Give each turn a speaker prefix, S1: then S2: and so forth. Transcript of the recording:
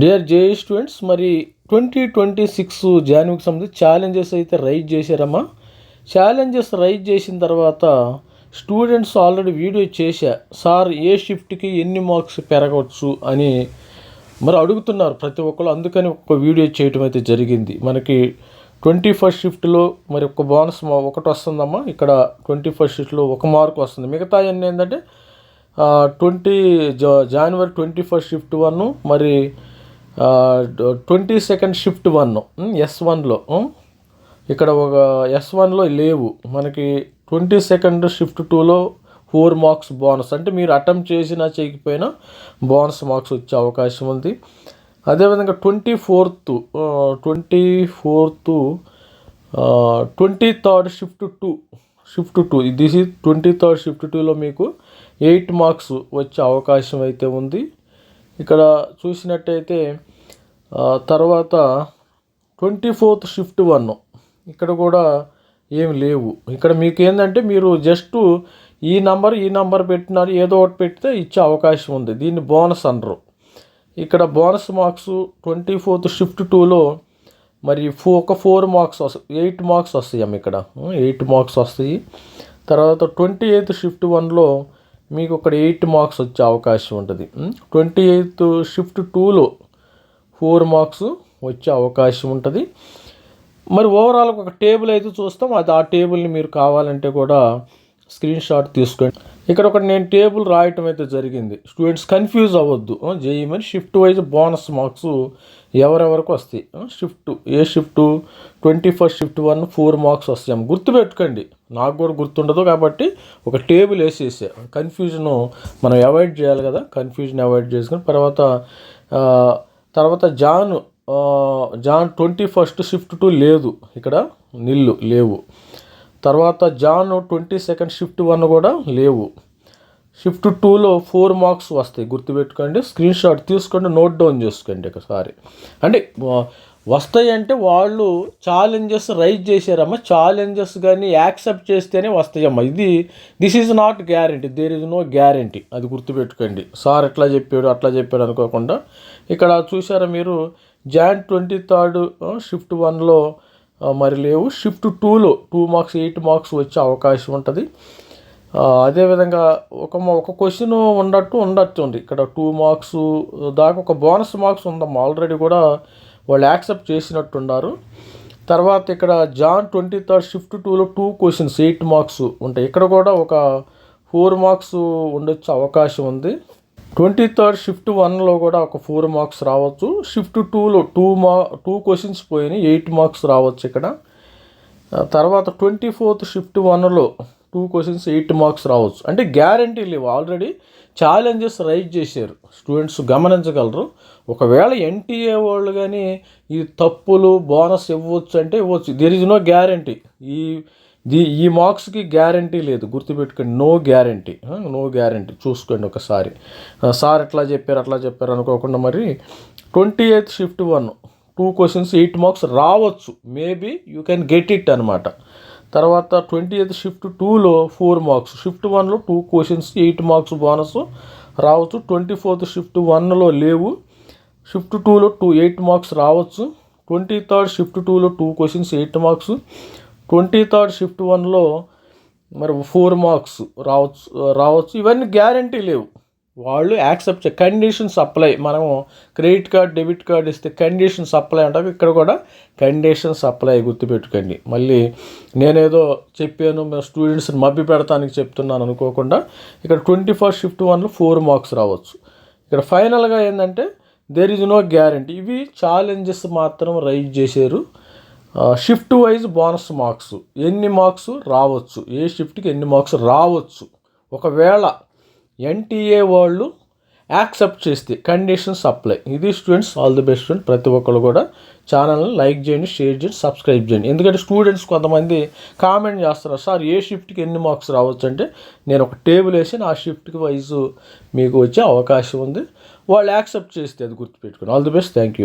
S1: Dear JEE students మరి twenty twenty six జాన్వరికి సంబంధించి ఛాలెంజెస్ అయితే రైజ్ చేశారమ్మా. ఛాలెంజెస్ రైజ్ చేసిన తర్వాత స్టూడెంట్స్ ఆల్రెడీ వీడియో చేశా. సార్ ఏ షిఫ్ట్కి ఎన్ని మార్క్స్ పెరగవచ్చు? అని మరి అడుగుతున్నారు ప్రతి ఒక్కరు అందుకని ఒక వీడియో చేయటం అయితే జరిగింది. మనకి ట్వంటీ ఫస్ట్ షిఫ్ట్లో మరి ఒక బోనస్ ఒకటి వస్తుందమ్మా. ఇక్కడ ట్వంటీ ఫస్ట్ షిఫ్ట్లో ఒక మార్క్ వస్తుంది. మిగతా అన్నీ ఏంటంటే ట్వంటీ జా జనవరి ట్వంటీ ఫస్ట్ షిఫ్ట్ వన్ మరి twenty second shift one S వన్లో ఇక్కడ ఒక ఎస్ వన్లో లేవు. మనకి ట్వంటీ సెకండ్ షిఫ్ట్ టూలో ఫోర్ మార్క్స్ బోనస్. అంటే మీరు అటెంప్ట్ చేసినా చేయకపోయినా బోనస్ మార్క్స్ వచ్చే అవకాశం ఉంది. అదేవిధంగా twenty fourth twenty fourth twenty third shift two shift two. This is twenty third shift టూలో మీకు ఎయిట్ మార్క్స్ వచ్చే అవకాశం అయితే ఉంది. ఇక్కడ చూసినట్టయితే తర్వాత ట్వంటీ ఫోర్త్ షిఫ్ట్ వన్. ఇక్కడ కూడా ఏమి లేవు. ఇక్కడ మీకు ఏంటంటే మీరు జస్ట్ ఈ నంబర్ ఈ నంబర్ పెట్టినారు ఏదో ఒకటి పెడితే ఇచ్చే అవకాశం ఉంది. దీన్ని బోనస్ అనరు. ఇక్కడ bonus marks twenty fourth shift టూలో మరి ఫో ఒక ఫోర్ మార్క్స్ వస్తాయి ఎయిట్ మార్క్స్ వస్తాయి అమ్మ ఇక్కడ. ఎయిట్ మార్క్స్ వస్తాయి. తర్వాత ట్వంటీ ఎయిత్ షిఫ్ట్ వన్లో మీకు ఇక్కడ ఎయిట్ మార్క్స్ వచ్చే అవకాశం ఉంటుంది. ట్వంటీ ఎయిత్ షిఫ్ట్ టూలో ఫోర్ మార్క్స్ వచ్చే అవకాశం ఉంటుంది. మరి ఓవరాల్ ఒక టేబుల్ అయితే చూస్తాం. అది ఆ టేబుల్ని మీరు కావాలంటే కూడా స్క్రీన్ షాట్ తీసుకోండి. ఇక్కడ ఒకటి నేను టేబుల్ రాయటం అయితే జరిగింది. స్టూడెంట్స్ కన్ఫ్యూజ్ అవ్వద్దు. జేఈమని షిఫ్ట్ వైజ్ బోనస్ మార్క్స్ ఎవరెవరికి వస్తాయి? షిఫ్ట్ ఏ shift twenty first shift one four marks వస్తాయి. గుర్తుపెట్టుకోండి. నాకు కూడా గుర్తుండదు కాబట్టి ఒక టేబుల్ వేసేసా. కన్ఫ్యూజన్ మనం అవాయిడ్ చేయాలి కదా కన్ఫ్యూజన్ అవాయిడ్ చేసుకుని తర్వాత తర్వాత Jan Jan twenty first shift two లేదు. ఇక్కడ నిల్లు లేవు. తర్వాత Jan twenty second shift one కూడా లేవు. షిఫ్ట్ టూలో ఫోర్ మార్క్స్ వస్తాయి. గుర్తుపెట్టుకోండి. స్క్రీన్ షాట్ తీసుకోండి నోట్ డౌన్ చేసుకోండి ఒకసారి. అంటే వస్తాయి అంటే వాళ్ళు ఛాలెంజెస్ రైజ్ చేశారమ్మ. ఛాలెంజెస్ కానీ యాక్సెప్ట్ చేస్తేనే వస్తాయమ్మా. ఇది this is not guarantee there is no guarantee అది గుర్తుపెట్టుకోండి. సార్ ఎట్లా చెప్పాడు అట్లా చెప్పాడు అనుకోకుండా. ఇక్కడ చూసారా మీరు? జాన్ ట్వంటీ థర్డ్ షిఫ్ట్ వన్లో మరి లేవు. షిఫ్ట్ టూలో టూ మార్క్స్ ఎయిట్ మార్క్స్ వచ్చే అవకాశం ఉంటుంది. అదేవిధంగా ఒక ఒక క్వశ్చన్ ఉండట్టు ఉండట్టు ఇక్కడ టూ మార్క్స్ దాకా ఒక బోనస్ మార్క్స్ ఉందమ్మా. ఆల్రెడీ కూడా వాళ్ళు యాక్సెప్ట్ చేసినట్టున్నారు. తర్వాత ఇక్కడ జాన్ ట్వంటీ థర్డ్ షిఫ్ట్ టూలో టూ క్వశ్చన్స్ ఎయిట్ మార్క్స్ ఉంటాయి. ఇక్కడ కూడా ఒక ఫోర్ మార్క్స్ ఉండొచ్చు అవకాశం ఉంది. ట్వంటీ థర్డ్ షిఫ్ట్ వన్లో కూడా ఒక ఫోర్ మార్క్స్ రావచ్చు. షిఫ్ట్ టూలో టూ మా టూ క్వశ్చన్స్ పోయినాయి ఎయిట్ మార్క్స్ రావచ్చు ఇక్కడ. తర్వాత ట్వంటీ ఫోర్త్ షిఫ్ట్ వన్లో టూ క్వశ్చన్స్ ఎయిట్ మార్క్స్ రావచ్చు. అంటే గ్యారంటీ లేవు. ఆల్రెడీ ఛాలెంజెస్ రైజ్ చేశారు. స్టూడెంట్స్ గమనించగలరు. ఒకవేళ ఎన్టీఏ వాళ్ళు కానీ ఈ తప్పులు బోనస్ ఇవ్వచ్చు అంటే ఇవ్వచ్చు. దేర్ ఇస్ నో గ్యారంటీ ఈ దీ ఈ మార్క్స్కి గ్యారంటీ లేదు. గుర్తుపెట్టుకోండి. నో గ్యారంటీ నో గ్యారంటీ చూసుకోండి ఒకసారి. సార్ ఎట్లా చెప్పారు అట్లా చెప్పారు అనుకోకుండా మరి twenty eighth shift one two questions eight marks రావచ్చు. Maybe you can get it అనమాట తర్వాత ట్వంటీ ఎయిత్ షిఫ్ట్ టూలో ఫోర్ మార్క్స్. షిఫ్ట్ వన్లో two questions eight marks bonus రావచ్చు. ట్వంటీ ఫోర్త్ షిఫ్ట్ వన్లో లేవు. షిఫ్ట్ టూలో టూ ఎయిట్ మార్క్స్ రావచ్చు. ట్వంటీ థర్డ్ షిఫ్ట్ టూలో two questions eight marks. Twenty third shift వన్లో మరి ఫోర్ మార్క్స్ రావచ్చు రావచ్చు. ఇవన్నీ గ్యారంటీ లేవు. వాళ్ళు యాక్సెప్ట్ చే కండిషన్స్ అప్లై మనము క్రెడిట్ కార్డ్ డెబిట్ కార్డ్ ఇస్తే కండిషన్స్ అప్లై అంటారు. ఇక్కడ కూడా కండిషన్స్ అప్లై గుర్తుపెట్టుకోండి. మళ్ళీ నేనేదో చెప్పాను స్టూడెంట్స్ని మభ్య పెడతానికి చెప్తున్నాను అనుకోకుండా ఇక్కడ ట్వంటీ ఫస్ట్ షిఫ్ట్ వన్లో ఫోర్ మార్క్స్ రావచ్చు. ఇక్కడ ఫైనల్గా ఏంటంటే దేర్ ఇస్ నో గ్యారంటీ ఇవి ఛాలెంజెస్ మాత్రం రైజ్ చేశారు. షిఫ్ట్ వైజ్ బోనస్ మార్క్స్ ఎన్ని మార్క్స్ రావచ్చు? ఏ షిఫ్ట్కి ఎన్ని మార్క్స్ రావచ్చు? ఒకవేళ ఎన్టీఏ వాళ్ళు యాక్సెప్ట్ చేస్తే కండిషన్స్ అప్లై. ఇది students all the best student. ప్రతి ఒక్కరు కూడా ఛానల్ని లైక్ చేయండి షేర్ చేయండి సబ్స్క్రైబ్ చేయండి. ఎందుకంటే స్టూడెంట్స్ కొంతమంది కామెంట్ చేస్తారు సార్ ఏ షిఫ్ట్కి ఎన్ని మార్క్స్ రావచ్చు? అంటే నేను ఒక టేబుల్ వేసి ఆ షిఫ్ట్కి వైజ్ మీకు వచ్చే అవకాశం ఉంది. వాళ్ళు యాక్సెప్ట్ చేస్తే అది గుర్తుపెట్టుకుని all the best. Thank you.